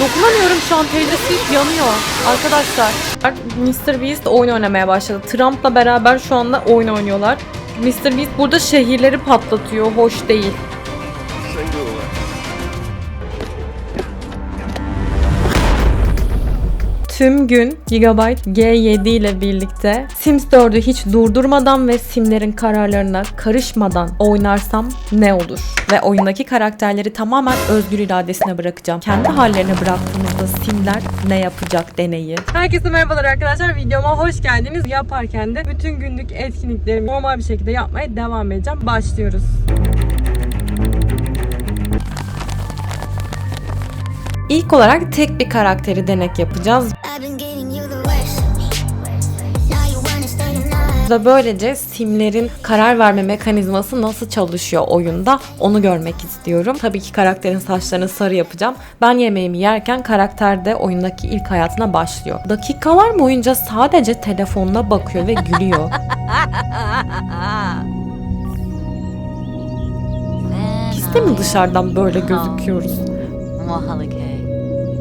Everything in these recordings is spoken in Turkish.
Dokunamıyorum şu an. Taylor Swift yanıyor. Arkadaşlar. Mr. Beast oyun oynamaya başladı. Trump'la beraber şu anda oyun oynuyorlar. Mr. Beast burada şehirleri patlatıyor. Hoş değil. Tüm gün Gigabyte G7 ile birlikte Sims 4'ü hiç durdurmadan ve simlerin kararlarına karışmadan oynarsam ne olur? Ve oyundaki karakterleri tamamen özgür iradesine bırakacağım. Kendi hallerine bıraktığımızda simler ne yapacak deneyi. Herkese merhabalar arkadaşlar. Videoma hoş geldiniz. Yaparken de bütün günlük etkinliklerimi normal bir şekilde yapmaya devam edeceğim. Başlıyoruz. İlk olarak tek bir karakteri denek yapacağız. Da böylece simlerin karar verme mekanizması nasıl çalışıyor oyunda onu görmek istiyorum. Tabii ki karakterin saçlarını sarı yapacağım. Ben yemeğimi yerken karakter de oyundaki ilk hayatına başlıyor. Dakikalar boyunca sadece telefonuna bakıyor ve gülüyor. Biz de mi dışarıdan böyle gözüküyoruz?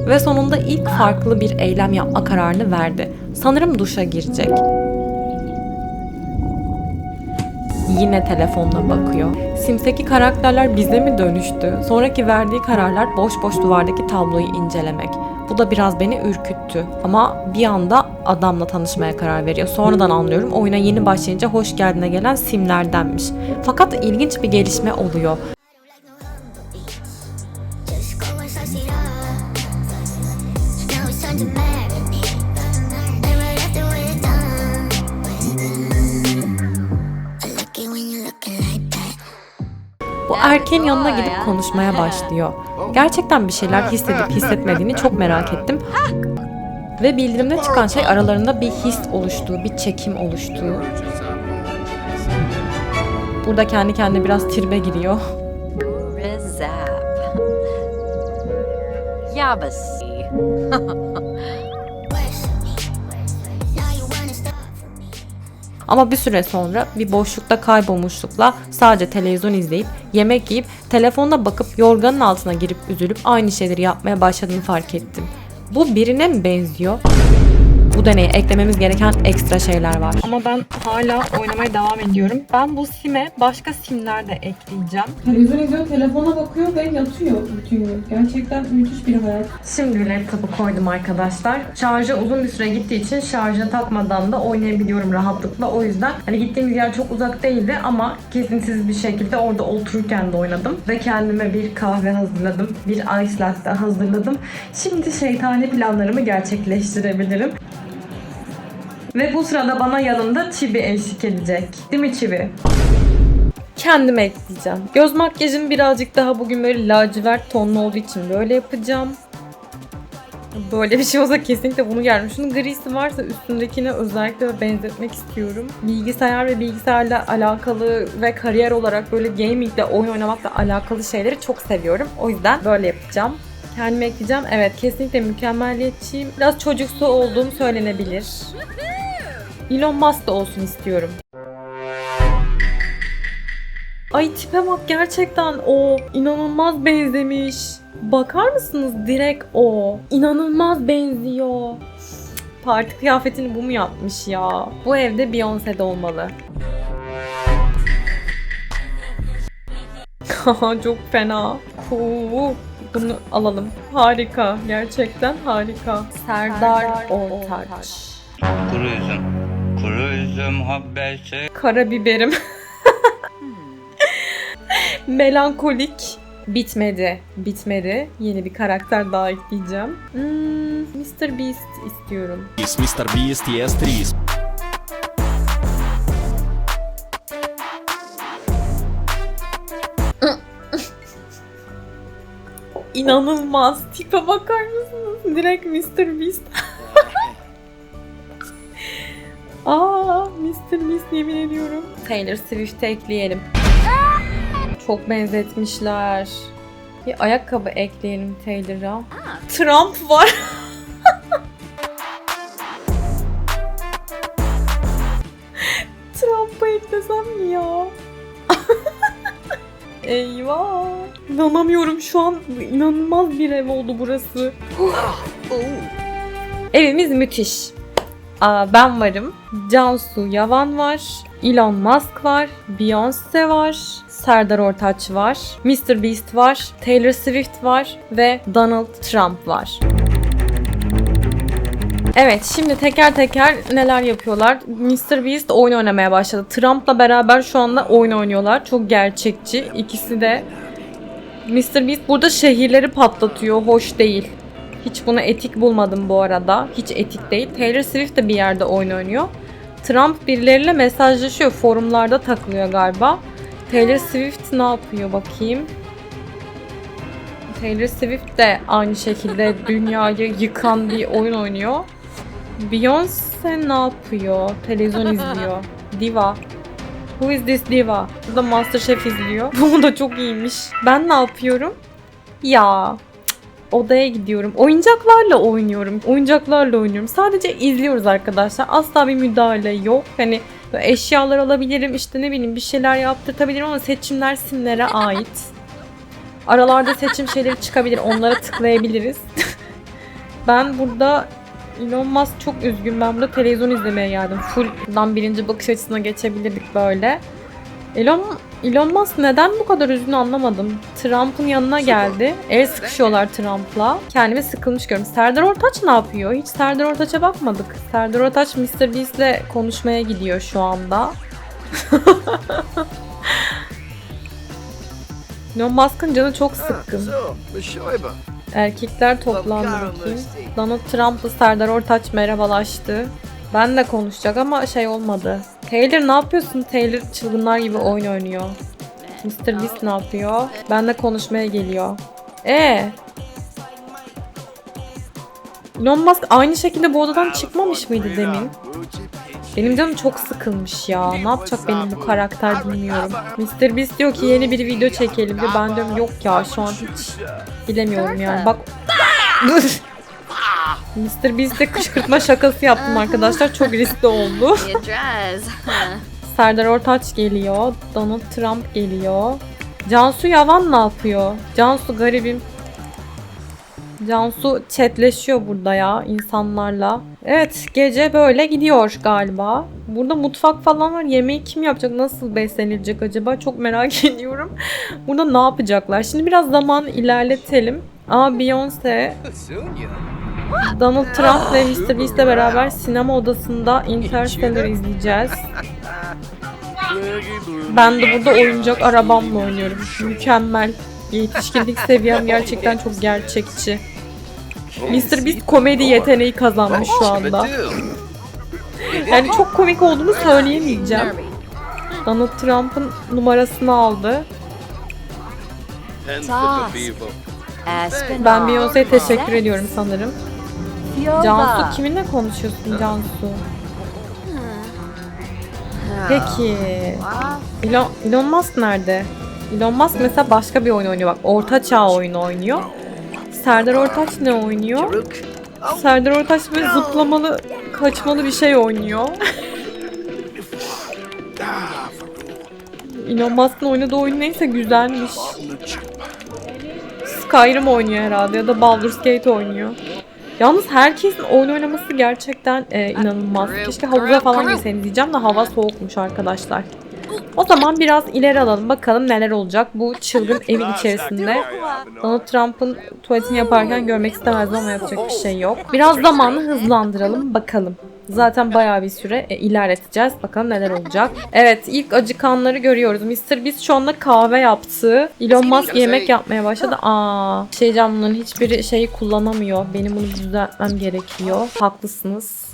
Ve sonunda ilk farklı bir eylem yapma kararını verdi. Sanırım duşa girecek. Yine telefonla bakıyor. Sims'teki karakterler bize mi dönüştü? Sonraki verdiği kararlar boş boş duvardaki tabloyu incelemek. Bu da biraz beni ürküttü. Ama bir anda adamla tanışmaya karar veriyor. Sonradan anlıyorum oyuna yeni başlayınca hoş geldine gelen simlerdenmiş. Fakat ilginç bir gelişme oluyor. Erkeğin yanına gidip konuşmaya başlıyor. Gerçekten bir şeyler hissedip hissetmediğini çok merak ettim. Ve bildirimde çıkan şey aralarında bir his oluştuğu, bir çekim oluştuğu. Burada kendi kendine biraz tribe giriyor. Yabasi. Ama bir süre sonra bir boşlukta kaybolmuşlukla sadece televizyon izleyip, yemek yiyip, telefonuna bakıp yorganın altına girip üzülüp aynı şeyleri yapmaya başladığını fark ettim. Bu birine mi benziyor? Bu deneye eklememiz gereken ekstra şeyler var. Ama ben hala oynamaya devam ediyorum. Ben bu sime başka simler de ekleyeceğim. Televizyon izliyor, telefona bakıyor ve yatıyor bütün gün. Gerçekten müthiş bir hayat. Şimdi laptopu koydum arkadaşlar. Şarjı uzun bir süre gittiği için şarja takmadan da oynayabiliyorum rahatlıkla. O yüzden hani gittiğimiz yer çok uzak değildi ama kesintisiz bir şekilde orada otururken de oynadım. Ve kendime bir kahve hazırladım. Bir ice latte hazırladım. Şimdi şeytani planlarımı gerçekleştirebilirim. Ve bu sırada bana yanında Çibi eşlik edecek. Değil mi Çibi? Kendime ekleyeceğim. Göz makyajım birazcık daha bugün böyle lacivert tonlu olduğu için böyle yapacağım. Böyle bir şey olsa kesinlikle bunu gelmiş. Şunun grisi varsa üstündekine özellikle benzetmek istiyorum. Bilgisayar ve bilgisayarla alakalı ve kariyer olarak böyle gamingle oyun oynamakla alakalı şeyleri çok seviyorum. O yüzden böyle yapacağım. Kendime ekleyeceğim. Evet kesinlikle mükemmelliyetçiyim. Biraz çocuksu olduğum söylenebilir. Elon Musk da olsun istiyorum. Ay tipe bak gerçekten o inanılmaz benzemiş. Bakar mısınız direkt o. İnanılmaz benziyor. Parti kıyafetini bu mu yapmış ya? Bu evde Beyoncé'de olmalı. Çok fena. Huu. Bunu alalım. Harika. Gerçekten harika. Serdar Ortaç. Kuru üzüm. Kuru üzüm habbesi. Karabiberim. Melankolik. Bitmedi. Bitmedi. Yeni bir karakter daha ekleyeceğim. Hmm, Mr. Beast istiyorum. Mr. Beast ES3 İnanılmaz. Tipe bakar mısınız? Direkt Mr. Beast. Aa, Mr. Beast yemin ediyorum. Taylor Swift'e ekleyelim. Çok benzetmişler. Bir ayakkabı ekleyelim Taylor'a. Trump var. Trump'ı eklesem mi ya? Eyvah. İnanamıyorum şu an inanılmaz bir ev oldu burası. Evimiz müthiş. Ben varım. Cansu Yavan var. Elon Musk var. Beyoncé var. Serdar Ortaç var. Mr. Beast var. Taylor Swift var. Ve Donald Trump var. Evet şimdi teker teker neler yapıyorlar. Mr. Beast oyun oynamaya başladı. Trump'la beraber şu anda oyun oynuyorlar. Çok gerçekçi. İkisi de Mr. Beast burada şehirleri patlatıyor. Hoş değil. Hiç bunu etik bulmadım bu arada. Hiç etik değil. Taylor Swift de bir yerde oyun oynuyor. Trump birileriyle mesajlaşıyor. Forumlarda takılıyor galiba. Taylor Swift ne yapıyor bakayım. Taylor Swift de aynı şekilde dünyayı yıkan bir oyun oynuyor. Beyoncé ne yapıyor? Televizyon izliyor. Diva. Who is this diva? Bu da Masterchef izliyor. Bu da çok iyiymiş. Ben ne yapıyorum? Ya odaya gidiyorum. Oyuncaklarla oynuyorum. Oyuncaklarla oynuyorum. Sadece izliyoruz arkadaşlar. Asla bir müdahale yok. Hani eşyalar alabilirim. işte ne bileyim bir şeyler yaptırtabilirim ama seçimler simlere ait. Aralarda seçim şeyleri çıkabilir. Onlara tıklayabiliriz. ben burada Elon Musk çok üzgün. Ben burada televizyon izlemeye geldim. Full'dan birinci bakış açısına geçebilirdik böyle. Elon, Elon Musk neden bu kadar üzgün anlamadım. Trump'ın yanına geldi. El sıkışıyorlar Trump'la. Kendimi sıkılmış görüyorum. Serdar Ortaç ne yapıyor? Hiç Serdar Ortaç'a bakmadık. Serdar Ortaç Mr. Beast'le konuşmaya gidiyor şu anda. Elon Musk'ın canı çok sıkkın. Bescheuber. Erkekler toplandı bakayım. Donald Trump'la Serdar Ortaç merhabalaştı. Ben de konuşacak ama şey olmadı. Taylor ne yapıyorsun? Taylor çılgınlar gibi oyun oynuyor. Mr. Beast ne yapıyor? Ben de konuşmaya geliyor. E Elon Musk aynı şekilde bu odadan çıkmamış mıydı demin? Benim canım çok sıkılmış ya. Ne yapacak benim bu karakter bilmiyorum. Mr. Beast diyor ki yeni bir video çekelim diyor. Ben diyorum yok ya şu an hiç bilemiyorum yani. Bak Mr. Beast'e kışkırtma şakası yaptım arkadaşlar. Çok riskli oldu. Serdar Ortaç geliyor. Donald Trump geliyor. Cansu Yavan ne yapıyor? Cansu garibim. Cansu chatleşiyor burada ya insanlarla. Evet gece böyle gidiyor galiba. Burada mutfak falan var. Yemeği kim yapacak? Nasıl beslenilecek acaba? Çok merak ediyorum. Burada ne yapacaklar? Şimdi biraz zaman ilerletelim. Aa Beyoncé, Donald Trump ve Mr. Beast'le beraber sinema odasında Interstellar izleyeceğiz. Ben de burada oyuncak arabamla oynuyorum. Mükemmel. Yetişkinlik seviyem gerçekten çok gerçekçi. Mr. Beast komedi yeteneği kazanmış şu anda. Yani çok komik olduğunu söyleyemeyeceğim. Donald Trump'ın numarasını aldı. Ben Beyoncé'ye teşekkür ediyorum sanırım. Cansu kiminle konuşuyorsun Cansu? Peki. Elon, Elon Musk nerede? Elon Musk mesela başka bir oyun oynuyor bak. Orta Çağ oyunu oynuyor. Serdar Ortaç ne oynuyor? Serdar Ortaç böyle zıplamalı, kaçmalı bir şey oynuyor. Elon Musk'ın oynadığı oyun neyse güzelmiş. Skyrim oynuyor herhalde ya da Baldur's Gate oynuyor. Yalnız herkesin oyun oynaması gerçekten e, inanılmaz. Keşke havuza falan girseniz diyeceğim de hava soğukmuş arkadaşlar. O zaman biraz ileri alalım bakalım neler olacak bu çılgın evin içerisinde. Donald Trump'ın tuvaletini yaparken görmek istemezdim ama yapacak bir şey yok. Biraz zamanı hızlandıralım bakalım. Zaten bayağı bir süre e, ilerleteceğiz. Bakalım neler olacak. Evet ilk acıkanları görüyoruz. Mr. Beast şu anda kahve yaptı. Elon Musk yemek yapmaya başladı. Aa, şey canım bunların hiçbiri şeyi kullanamıyor. Benim bunu düzeltmem gerekiyor. Haklısınız.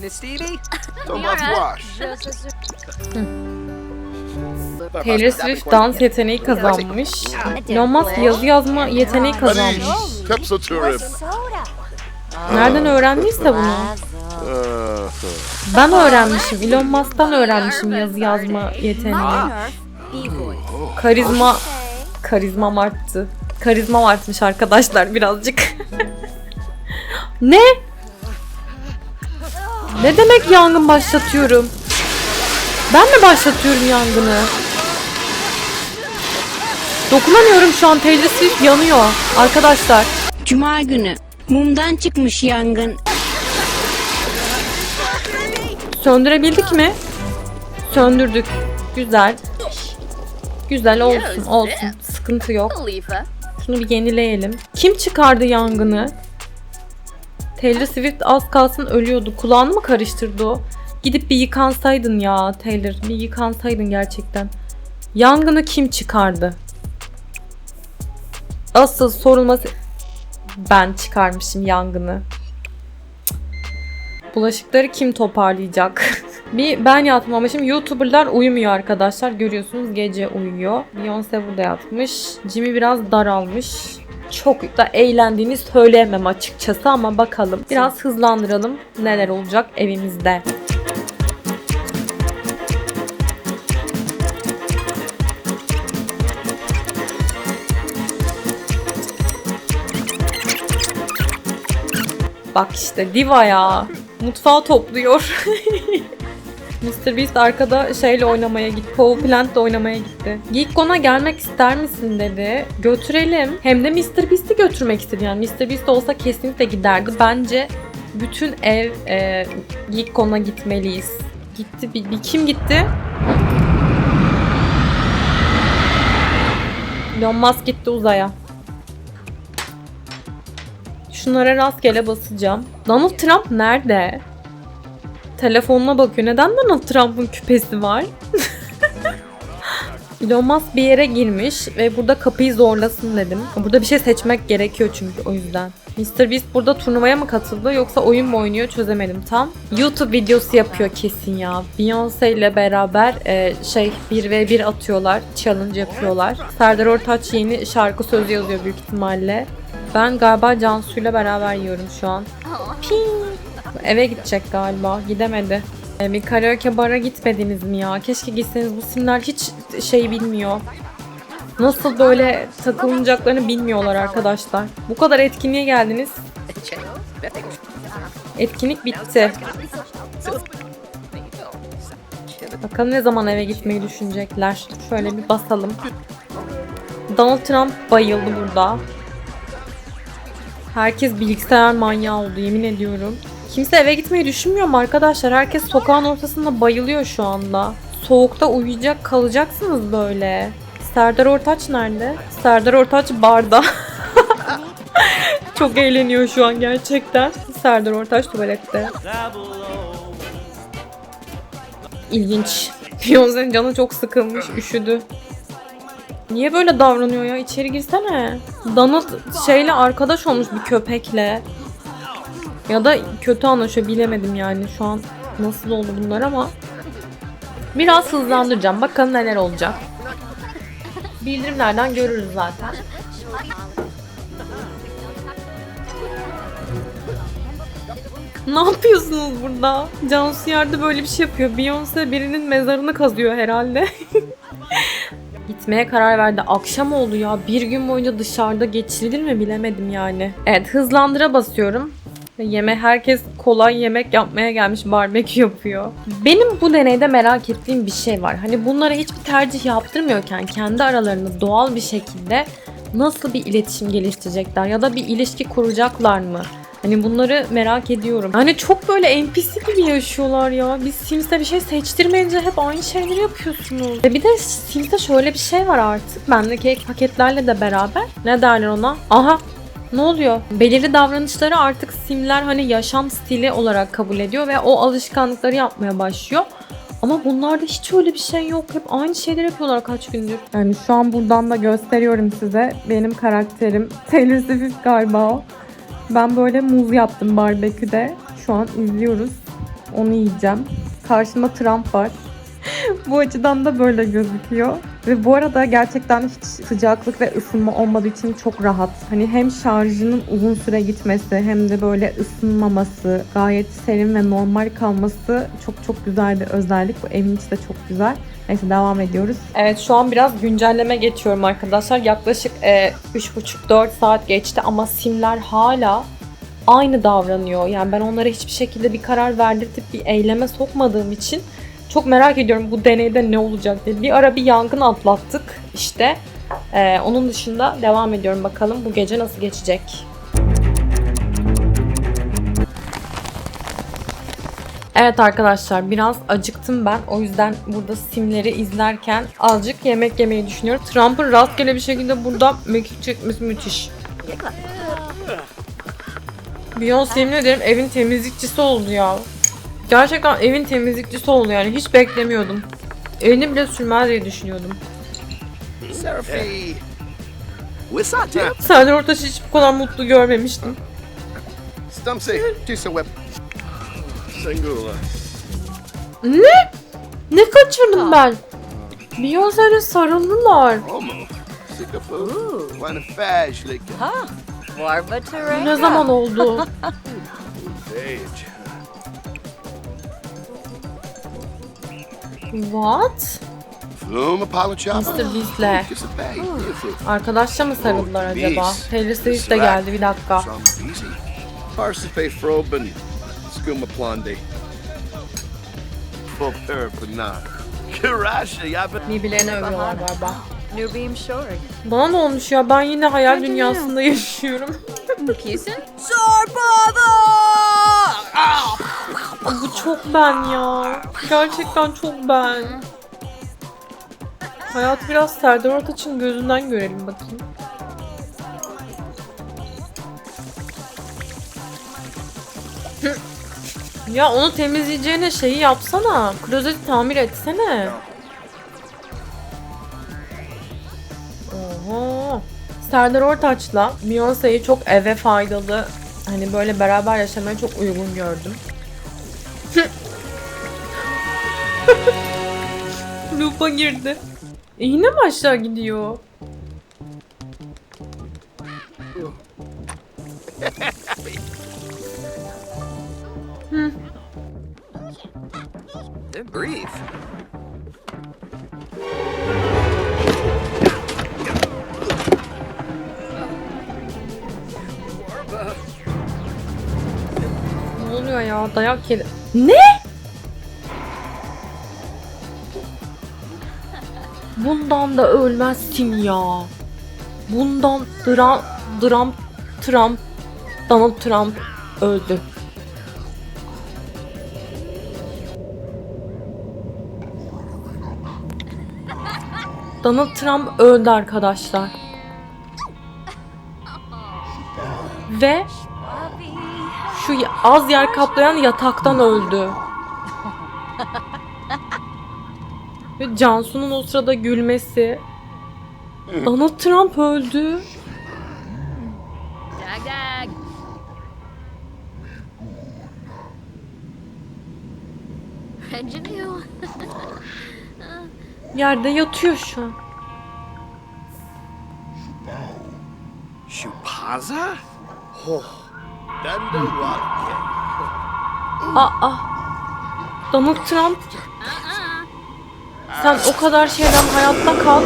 Miss Stevie? Thomas Wash. Taylor Swift dans yeteneği kazanmış. Elon Musk yazı yazma yeteneği kazanmış. Nereden öğrendiyse bunu. Uh, Ben öğrenmişim. Elon Musk'tan öğrenmişim yazı yazma yeteneği. Karizma karizmam arttı. Karizma varmış arkadaşlar birazcık. ne? Ne demek yangın başlatıyorum? Ben mi başlatıyorum yangını? Dokunamıyorum şu an Taylor Swift yanıyor arkadaşlar. Cuma günü mumdan çıkmış yangın. Söndürebildik mi? Söndürdük. Güzel. Güzel olsun olsun. Sıkıntı yok. Şunu bir yenileyelim. Kim çıkardı yangını? Taylor Swift az kalsın ölüyordu. Kulağını mı karıştırdı o? Gidip bir yıkansaydın ya Taylor. Bir yıkansaydın gerçekten. Yangını kim çıkardı? Asıl sorulması... Ben çıkarmışım yangını. Bulaşıkları kim toparlayacak? bir ben yatmamışım. YouTuber'lar uyumuyor arkadaşlar. Görüyorsunuz gece uyuyor. Beyoncé burada yatmış. Jimmy biraz daralmış. Çok da eğlendiğini söyleyemem açıkçası ama bakalım. Biraz hızlandıralım. Neler olacak evimizde. Bak işte diva ya. Mutfağı topluyor. Mr. Beast arkada şeyle oynamaya gitti. Power Plant'le oynamaya gitti. Geekcon'a gelmek ister misin dedi. Götürelim. Hem de Mr. Beast'i götürmek istedi. Yani Mr. Beast olsa kesinlikle giderdi. Bence bütün ev e, Geekcon'a gitmeliyiz. Gitti. Bir, bir kim gitti? Elon Musk gitti uzaya. Şunlara rastgele basacağım. Donald Trump nerede? Telefonuna bakıyor. Neden Donald Trump'ın küpesi var? Elon Musk bir yere girmiş ve burada kapıyı zorlasın dedim. Burada bir şey seçmek gerekiyor çünkü o yüzden. Mr. Beast burada turnuvaya mı katıldı yoksa oyun mu oynuyor çözemedim tam. YouTube videosu yapıyor kesin ya. Beyoncé ile beraber e, şey 1v1 atıyorlar. Challenge yapıyorlar. Serdar Ortaç yeni şarkı sözü yazıyor büyük ihtimalle. Ben galiba Cansu'yla beraber yiyorum şu an. Ping. Eve gidecek galiba. Gidemedi. E, Bir karaoke bara gitmediniz mi ya? Keşke gitseniz. Bu simler hiç şey bilmiyor. Nasıl böyle takılınacaklarını bilmiyorlar arkadaşlar. Bu kadar etkinliğe geldiniz. Etkinlik bitti. Bakalım ne zaman eve gitmeyi düşünecekler. Şöyle bir basalım. Donald Trump bayıldı burada. Herkes bilgisayar manyağı oldu yemin ediyorum. Kimse eve gitmeyi düşünmüyor mu arkadaşlar? Herkes sokağın ortasında bayılıyor şu anda. Soğukta uyuyacak kalacaksınız böyle. Serdar Ortaç nerede? Serdar Ortaç barda. Çok eğleniyor şu an gerçekten. Serdar Ortaç tuvalette. İlginç. Beyoncé'nin canı çok sıkılmış, üşüdü. Niye böyle davranıyor ya? İçeri girsene. Donald şeyle arkadaş olmuş bir köpekle. Ya da kötü anlaşıyor bilemedim yani şu an nasıl oldu bunlar ama biraz hızlandıracağım. Bakalım neler olacak. Bildirimlerden görürüz zaten. Ne yapıyorsunuz burada? Cansu Yerde böyle bir şey yapıyor. Beyoncé birinin mezarını kazıyor herhalde. Gitmeye karar verdi. Akşam oldu ya. Bir gün boyunca dışarıda geçirilir mi bilemedim yani. Evet hızlandıra basıyorum. Yeme herkes kolay yemek yapmaya gelmiş barbekü yapıyor. Benim bu deneyde merak ettiğim bir şey var. Hani bunlara hiçbir tercih yaptırmıyorken kendi aralarında doğal bir şekilde nasıl bir iletişim geliştirecekler ya da bir ilişki kuracaklar mı? Hani bunları merak ediyorum. Hani çok böyle NPC gibi yaşıyorlar ya. Biz Sims'te bir şey seçtirmeyince hep aynı şeyleri yapıyorsunuz. Ve bir de Sims'te şöyle bir şey var artık. Bendeki paketlerle de beraber. Ne derler ona? Aha ne oluyor? Belirli davranışları artık simler hani yaşam stili olarak kabul ediyor ve o alışkanlıkları yapmaya başlıyor. Ama bunlarda hiç öyle bir şey yok. Hep aynı şeyleri yapıyorlar kaç gündür. Yani şu an buradan da gösteriyorum size. Benim karakterim Taylor Swift galiba o. Ben böyle muz yaptım barbeküde. Şu an izliyoruz. Onu yiyeceğim. Karşımda Trump var. Bu açıdan da böyle gözüküyor. Ve bu arada gerçekten hiç sıcaklık ve ısınma olmadığı için çok rahat. Hani hem şarjının uzun süre gitmesi hem de böyle ısınmaması, gayet serin ve normal kalması çok çok güzel bir özellik. Bu evin içi de çok güzel. Neyse devam ediyoruz. Evet şu an biraz güncelleme geçiyorum arkadaşlar. Yaklaşık e, 3,5-4 saat geçti ama simler hala aynı davranıyor. Yani ben onlara hiçbir şekilde bir karar verdirtip bir eyleme sokmadığım için çok merak ediyorum bu deneyde ne olacak diye. Bir ara bir yangın atlattık işte. E, onun dışında devam ediyorum bakalım bu gece nasıl geçecek. Evet arkadaşlar biraz acıktım ben. O yüzden burada simleri izlerken azıcık yemek yemeyi düşünüyorum. Trump'ın rastgele bir şekilde burada mekik çekmesi müthiş. Beyoncé yemin ederim evin temizlikçisi oldu ya. Gerçekten evin temizlikçisi oldu yani hiç beklemiyordum. Elini bile sürmez diye düşünüyordum. Serdar Ortaç'ı hiç bu kadar mutlu görmemiştim. Singula. Ne kaçırdım ben? Beyoncé'yle sarıldılar. Warbataranga. Ne zaman oldu? What? Mr. Beast'le. Arkadaşça mı sarıldılar acaba? Taylor Swift de geldi bir dakika. Parsipe Froben. Skuma. Yabba. Birbirlerine övüyorlar galiba. New Beam Shore. Bana ne olmuş ya? Ben yine hayal dünyasında yaşıyorum. Kisin? Bu çok ben ya. Gerçekten çok ben. Hayatı biraz Serdar Ortaç'ın gözünden görelim bakayım. Ya onu temizleyeceğine şeyi yapsana. Klozeti tamir etsene. Oho. Serdar Ortaç'la Beyoncé'yi çok eve faydalı hani böyle beraber yaşamaya çok uygun gördüm. Loop'a girdi. E yine mi aşağı gidiyor? They're brief. Ne oluyor ya? Dayak yedi. Ne? Bundan da ölmezsin ya. Bundan Trump, Trump, Trump, Donald Trump öldü. Donald Trump öldü arkadaşlar. Ve şu az yer kaplayan yataktan öldü. Ve Cansu'nun o sırada gülmesi. Donald Trump öldü. Yerde yatıyor şu an. Shupaza? Oh. Aa. Donald Trump. Sen o kadar şeyden hayatta kal.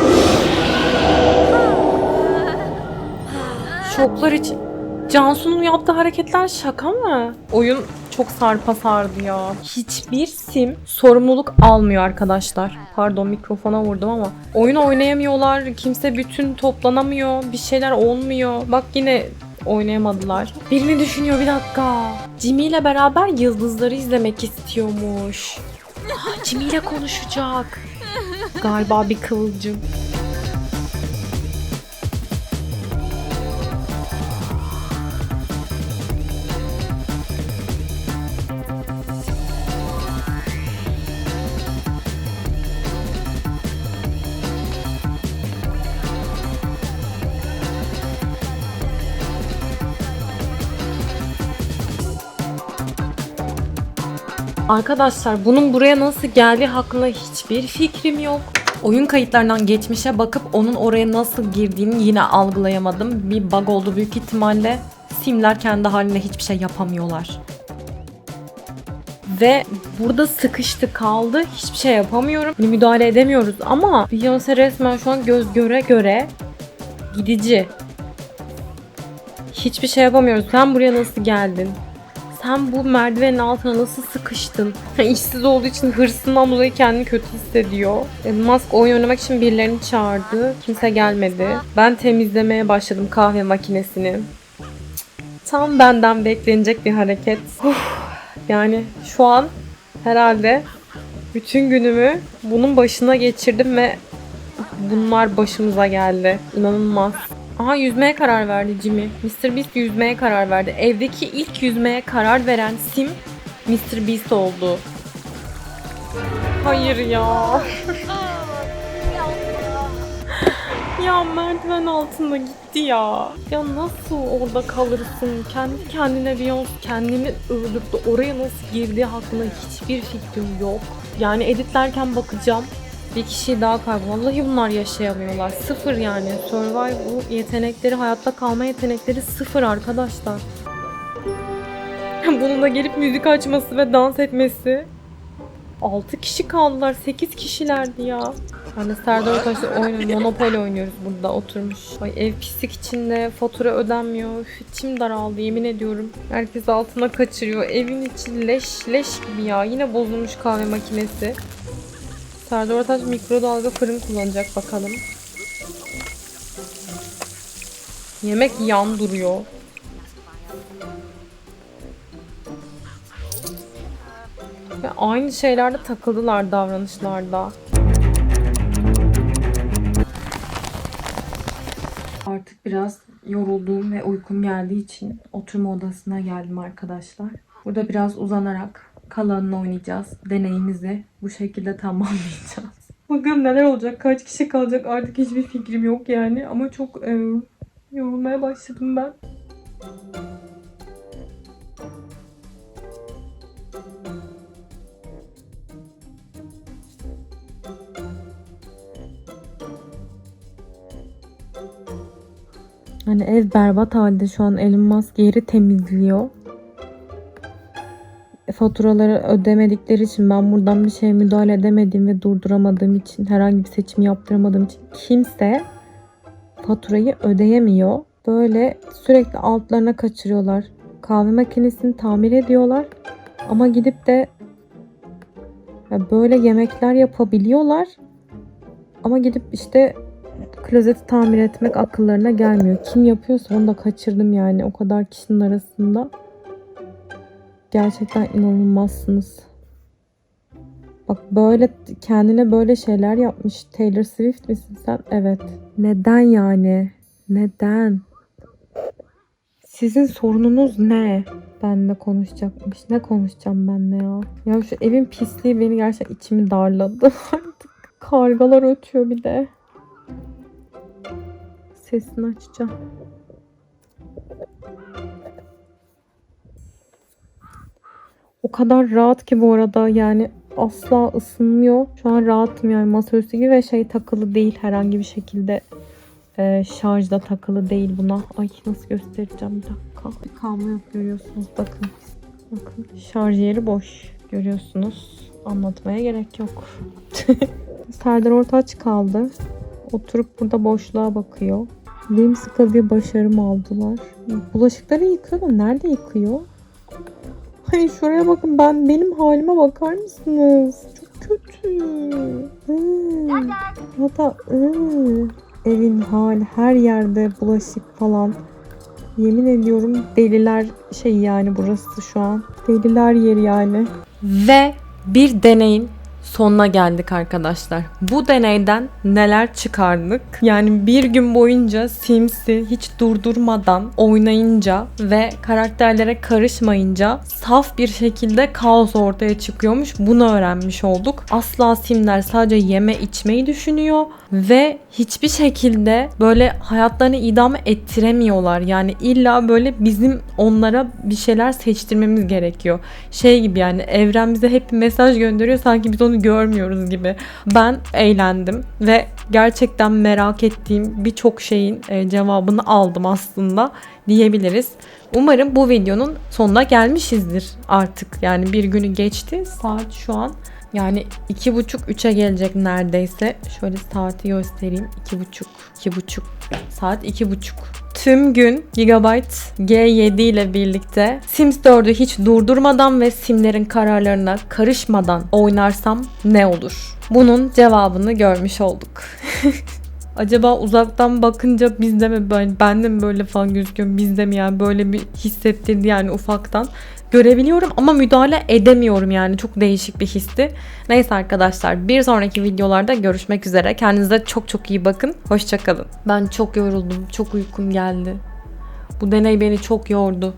Şoklar için. Cansu'nun yaptığı hareketler şaka mı? Oyun çok sarpa sardı ya. Hiçbir sim sorumluluk almıyor arkadaşlar. Pardon mikrofona vurdum ama. Oyun oynayamıyorlar. Kimse bütün toplanamıyor. Bir şeyler olmuyor. Bak yine oynayamadılar. Birini düşünüyor bir dakika. Jimmy ile beraber yıldızları izlemek istiyormuş. Jimmy ile konuşacak. Galiba bir kıvılcım. Arkadaşlar bunun buraya nasıl geldiği hakkında hiçbir fikrim yok. Oyun kayıtlarından geçmişe bakıp onun oraya nasıl girdiğini yine algılayamadım. Bir bug oldu büyük ihtimalle. Simler kendi halinde hiçbir şey yapamıyorlar. Ve burada sıkıştı kaldı. Hiçbir şey yapamıyorum. Hani müdahale edemiyoruz ama Beyoncé resmen şu an göz göre göre gidici. Hiçbir şey yapamıyoruz. Sen buraya nasıl geldin? Sen bu merdivenin altına nasıl sıkıştın? İşsiz olduğu için hırsından dolayı kendini kötü hissediyor. Musk oyun oynamak için birilerini çağırdı. Kimse gelmedi. Ben temizlemeye başladım kahve makinesini. Tam benden beklenecek bir hareket. Uf, yani şu an herhalde bütün günümü bunun başına geçirdim ve bunlar başımıza geldi. İnanılmaz. Aha yüzmeye karar verdi Jimmy. Mr. Beast yüzmeye karar verdi. Evdeki ilk yüzmeye karar veren sim Mr. Beast oldu. Hayır ya. ya merdiven altında gitti ya. Ya nasıl orada kalırsın? Kendi kendine Beyoncé kendini öldürdü. Oraya nasıl girdiği hakkında hiçbir fikrim yok. Yani editlerken bakacağım. Bir kişi daha kayboldu. Vallahi bunlar yaşayamıyorlar. Sıfır yani. Survival yetenekleri, hayatta kalma yetenekleri sıfır arkadaşlar. Bunun da gelip müzik açması ve dans etmesi. 6 kişi kaldılar. 8 kişilerdi ya. Yani Serdar Ortaç'la oynuyor. Monopoly oynuyoruz burada oturmuş. Ay ev pislik içinde. Fatura ödenmiyor. Üf, içim daraldı yemin ediyorum. Herkes altına kaçırıyor. Evin içi leş leş gibi ya. Yine bozulmuş kahve makinesi. Serdar Ortaç mikrodalga fırın kullanacak bakalım. Yemek yan duruyor. Ve aynı şeylerde takıldılar davranışlarda. Artık biraz yorulduğum ve uykum geldiği için oturma odasına geldim arkadaşlar. Burada biraz uzanarak kalanını oynayacağız. Deneyimizi bu şekilde tamamlayacağız. Bakalım neler olacak, kaç kişi kalacak artık hiçbir fikrim yok yani. Ama çok e, yorulmaya başladım ben. Hani ev berbat halde şu an Elon Musk yeri temizliyor. Faturaları ödemedikleri için ben buradan bir şeye müdahale edemediğim ve durduramadığım için herhangi bir seçim yaptıramadığım için kimse faturayı ödeyemiyor. Böyle sürekli altlarına kaçırıyorlar. Kahve makinesini tamir ediyorlar. Ama gidip de böyle yemekler yapabiliyorlar. Ama gidip işte klozeti tamir etmek akıllarına gelmiyor. Kim yapıyorsa onu da kaçırdım yani o kadar kişinin arasında. Gerçekten inanılmazsınız. Bak böyle kendine böyle şeyler yapmış. Taylor Swift misin sen? Evet. Neden yani? Neden? Sizin sorununuz ne? Benle konuşacakmış. Ne konuşacağım benle ya? Ya şu evin pisliği beni gerçekten içimi darladı artık. Kargalar ötüyor bir de. Sesini açacağım. O kadar rahat ki bu arada yani asla ısınmıyor. Şu an rahatım yani masaüstü gibi ve şey takılı değil herhangi bir şekilde e, şarjda takılı değil buna. Ay nasıl göstereceğim bir dakika. Bir kablo yok görüyorsunuz bakın. Bakın şarj yeri boş görüyorsunuz. Anlatmaya gerek yok. Serdar Ortaç kaldı. Oturup burada boşluğa bakıyor. Sıkı bir başarım aldılar. Bulaşıkları yıkıyor da nerede yıkıyor? Hayır şuraya bakın ben benim halime bakar mısınız? Çok kötü. Hmm. Hatta hmm. evin hali her yerde bulaşık falan. Yemin ediyorum deliler şey yani burası şu an. Deliler yeri yani. Ve bir deneyin sonuna geldik arkadaşlar. Bu deneyden neler çıkardık? Yani bir gün boyunca Sims'i hiç durdurmadan oynayınca ve karakterlere karışmayınca saf bir şekilde kaos ortaya çıkıyormuş. Bunu öğrenmiş olduk. Asla Simler sadece yeme içmeyi düşünüyor ve hiçbir şekilde böyle hayatlarını idame ettiremiyorlar. Yani illa böyle bizim onlara bir şeyler seçtirmemiz gerekiyor. Şey gibi yani evren bize hep mesaj gönderiyor sanki biz onu görmüyoruz gibi. Ben eğlendim ve gerçekten merak ettiğim birçok şeyin e, cevabını aldım aslında. diyebiliriz. Umarım bu videonun sonuna gelmişizdir artık. Yani bir günü geçti. Saat şu an yani iki buçuk üçe gelecek neredeyse. Şöyle saati göstereyim. iki buçuk, iki buçuk. Saat iki buçuk. Tüm gün Gigabyte G7 ile birlikte Sims 4'ü hiç durdurmadan ve simlerin kararlarına karışmadan oynarsam ne olur? Bunun cevabını görmüş olduk. Acaba uzaktan bakınca bizde mi böyle, ben de mi böyle falan gözüküyorum bizde mi yani böyle bir hissettirdi yani ufaktan. Görebiliyorum ama müdahale edemiyorum yani çok değişik bir histi. Neyse arkadaşlar bir sonraki videolarda görüşmek üzere. Kendinize çok çok iyi bakın. Hoşçakalın. Ben çok yoruldum. Çok uykum geldi. Bu deney beni çok yordu.